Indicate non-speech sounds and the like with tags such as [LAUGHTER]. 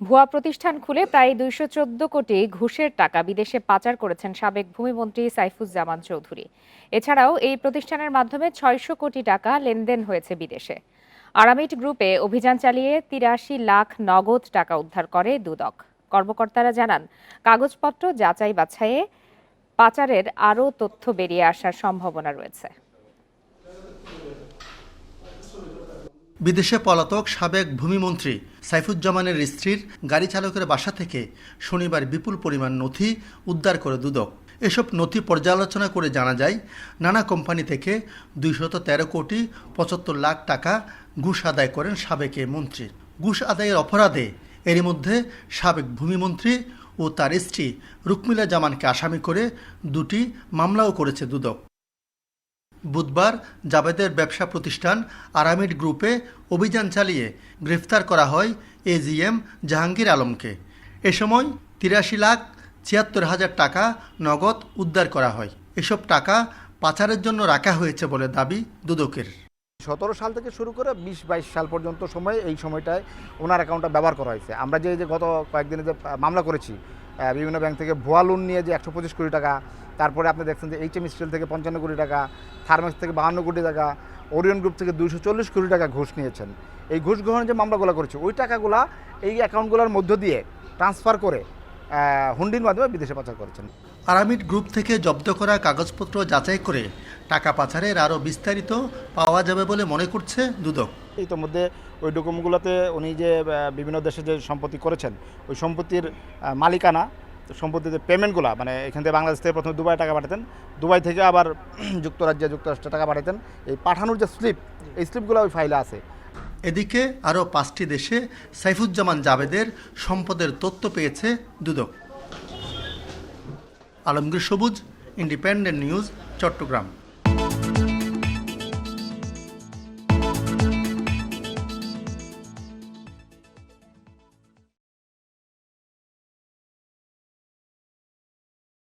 ভুয়া প্রতিষ্ঠান খুলে প্রায় দুইশো চোদ্দ কোটি ঘুষের টাকা বিদেশে পাচার করেছেন সাবেক ভূমিমন্ত্রী সাইফুজ্জামান চৌধুরী। এছাড়াও এই প্রতিষ্ঠানের মাধ্যমে ছয়শো কোটি টাকা লেনদেন হয়েছে বিদেশে। আরামিট গ্রুপে অভিযান চালিয়ে তিরাশি লাখ নগদ টাকা উদ্ধার করে দুদক। কর্মকর্তারা জানান, কাগজপত্র যাচাই বাছাইয়ে পাচারের আরও তথ্য বেরিয়ে আসার সম্ভাবনা রয়েছে। বিদেশে পলাতক সাবেক ভূমিমন্ত্রী সাইফুজ্জামানের স্ত্রীর গাড়ি চালকের বাসা থেকে শনিবার বিপুল পরিমাণ নথি উদ্ধার করে দুদক। এসব নথি পর্যালোচনা করে জানা যায়, নানা কোম্পানি থেকে দুইশত তেরো কোটি পঁচাত্তর লাখ টাকা ঘুষ আদায় করেন সাবেক এ মন্ত্রী। ঘুষ আদায়ের অপরাধে এরই মধ্যে সাবেক ভূমিমন্ত্রী ও তার স্ত্রী রুকমিলা জামানকে আসামি করে দুটি মামলাও করেছে দুদক। বুধবার জাবেদের ব্যবসা প্রতিষ্ঠান আরামিড গ্রুপে অভিযান চালিয়ে গ্রেফতার করা হয় এজিএম জাহাঙ্গীর আলমকে। এ সময় তিরাশি লাখ ছিয়াত্তর হাজার টাকা নগদ উদ্ধার করা হয়। এসব টাকা পাচারের জন্য রাখা হয়েছে বলে দাবি দুদকের। সতেরো সাল থেকে শুরু করে বিশ, বাইশ সাল পর্যন্ত সময় এই সময়টায় ওনার অ্যাকাউন্টটা ব্যবহার করা হয়েছে। আমরা যে যে গত কয়েকদিনে যে মামলা করেছি বিভিন্ন ব্যাংক থেকে ভুয়া লোন নিয়ে যে একশো পঁচিশ কোটি টাকা তারপরে আপনি দেখছেন যে এইচ এম স্টিল থেকে পঞ্চান্ন কোটি টাকা থার্মেক্স থেকে বাহান্ন কোটি টাকা ওরিয়ন গ্রুপ থেকে দুইশো চল্লিশ কোটি টাকা ঘুষ নিয়েছেন। এই ঘুষ গ্রহণের যে মামলাগুলো করেছে ওই টাকাগুলা এই অ্যাকাউন্টগুলোর মধ্য দিয়ে ট্রান্সফার করে হুন্ডির মাধ্যমে বিদেশে পাচার করেছেন। আরামিড গ্রুপ থেকে জব্দ করা কাগজপত্র যাচাই করে টাকা পাচারের আরও বিস্তারিত পাওয়া যাবে বলে মনে করছে দুদক। ইতোমধ্যে ওই ডকুমেন্টগুলোতে উনি যে বিভিন্ন দেশে যে সম্পত্তি করেছেন ওই সম্পত্তির মালিকানা সম্পত্তির যে পেমেন্টগুলো মানে এখান থেকে বাংলাদেশ থেকে প্রথমে দুবাই টাকা পাঠাতেন, দুবাই থেকে আবার [CLEARS THROAT] যুক্তরাজ্যে, যুক্তরাষ্ট্রে টাকা পাঠাতেন। এই পাঠানোর যে স্লিপ এই স্লিপগুলো ওই ফাইলে আছে। এদিকে আরও পাঁচটি দেশে সাইফুজ্জামান জাভেদের সম্পদের তথ্য পেয়েছে দুদক। আলমগীর সবুজ, ইন্ডিপেন্ডেন্ট নিউজ, চট্টগ্রাম।